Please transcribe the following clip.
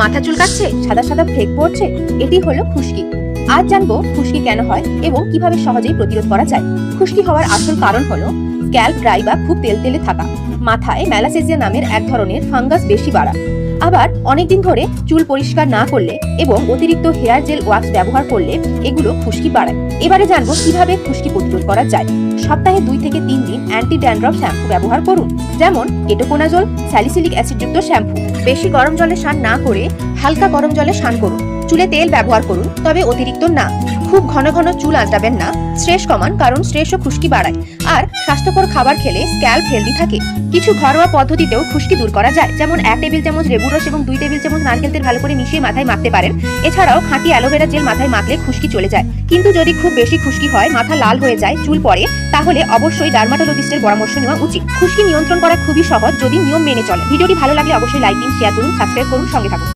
মাথা চুলকাচ্ছে সাদা সাদা ফ্লেক পড়ছে এটি হলো খুশকি। আজ জানব খুশকি কেন হয় এবং কীভাবে সহজেই প্রতিরোধ করা যায়। খুশকি হওয়ার আসল কারণ হলো স্ক্যাল্প ড্রাই বা খুব তেল তেলে থাকা। মাথায় ম্যালাসেজিয়া নামের এক ধরনের ফাঙ্গাস বেশি বাড়া আবার অনেকদিন ধরে চুল পরিষ্কার না করলে এবং অতিরিক্ত হেয়ার জেল ওয়াক্স ব্যবহার করলে এগুলো খুশকি বাড়ায়। এবারে জানব কীভাবে খুশকি প্রতিরোধ করা যায়। সপ্তাহে দুই থেকে তিন দিন অ্যান্টি ড্যান্ড্রফ শ্যাম্পু ব্যবহার করুন। যেমন কেটোকোনাজল, স্যালিসিলিক অ্যাসিডযুক্ত শ্যাম্পু। বেশি গরম জলে স্নান না করে হালকা গরম জলে স্নান করুন। চুলে তেল ব্যবহার করুন, তবে অতিরিক্ত না। খুব ঘন ঘন চুল আঁচড়াবেন না স্ট্রেস কমান, কারণ স্ট্রেসও খুশকি বাড়ায়। আর স্বাস্থ্যকর খাবার খেলে স্ক্যাল্প হেলদি থাকে। কিছু ঘরোয়া পদ্ধতিতেও খুশকি দূর করা যায়, যেমন এক টেবিল চামচ লেবুর রস এবং দুই টেবিল চামচ নারকেল তেল ভালো করে মিশিয়ে মাথায় মাখতে পারেন। এছাড়াও খাঁটি অ্যালোভেরা জেল মাথায় মাখলে খুশকি চলে যায়। কিন্তু যদি খুব বেশি খুশকি হয়, মাথা লাল হয়ে যায়, চুল পড়ে, তাহলে অবশ্যই ডার্মাটোলজিস্টের পরামর্শ নেওয়া উচিত। খুশকি নিয়ন্ত্রণ করা খুবই সহজ যদি নিয়ম মেনে চলে। ভিডিওটি ভালো লাগলে অবশ্যই লাইক দিন শেয়ার করুন সাবস্ক্রাইব করুন, সঙ্গে থাকুন।